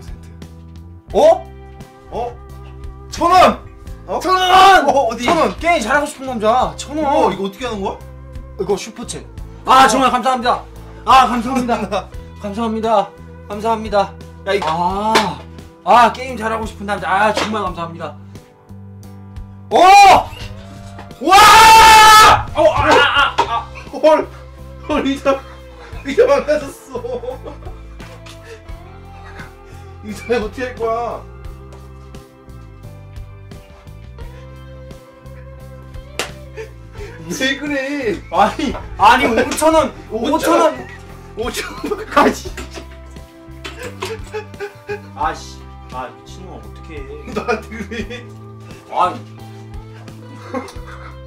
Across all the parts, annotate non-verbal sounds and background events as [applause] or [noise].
100%. 어? 어? 천 원! 어? 천 원! 어, 어디? 천 원! 게임 잘하고 싶은 남자. 천 원! 어, 이거 어떻게 하는 거야? 이거 슈퍼챗. 아 정말 감사합니다. 아 감사합니다. [laughs] 감사합니다. 감사합니다. 야, 이거 아, 아 게임 잘하고 싶은 남자. 아 정말 감사합니다. 오! 와! 어, 아, 아, 아. 헐. 헐, 의자. 의자 망가졌어. 의자 어떻게 할 거야? 왜 그래? 아니, 아니 5천 원, 5천 원. 5천 원까지. 아씨, 아 미친놈 어떡해. 나한테 그래. 아,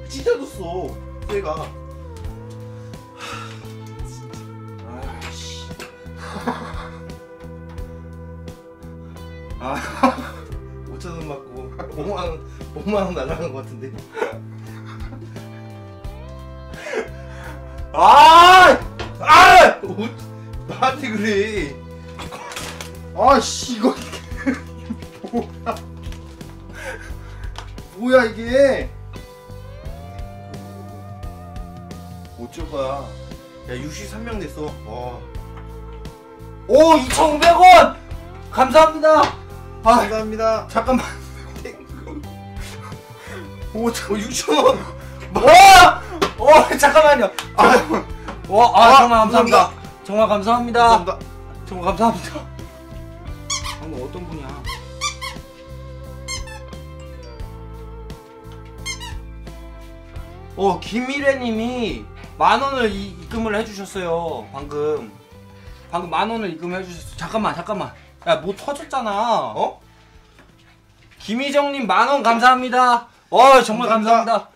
찢어졌어. 얘가. 아, [laughs] 5천 원 받고 5만 원, 5만 원 날라간 것 같은데. [laughs] 아, 아, 오, 나한테 그래. 아씨 이거 뭐야? 뭐야 이게? 거야? 야 63명 됐어. 와. 오 2,500원 감사합니다. 아, 감사합니다. 잠깐만. [laughs] 5천 6천 원. 와! 어, 잠깐만요. 아, 와, 아, 아, 정말 감사합니다. 감사합니다. 정말 감사합니다. 감사합니다. 정말 감사합니다. 방금 어떤 분이야? 어, 김미래님이 만 원을 이- 입금을 해주셨어요. 방금. 방금 만 원을 입금해 주셨어. 잠깐만, 잠깐만. 야, 뭐 터졌잖아. 어? 김희정님 만원 감사합니다. 어, 정말 감사합니다. 감사합니다.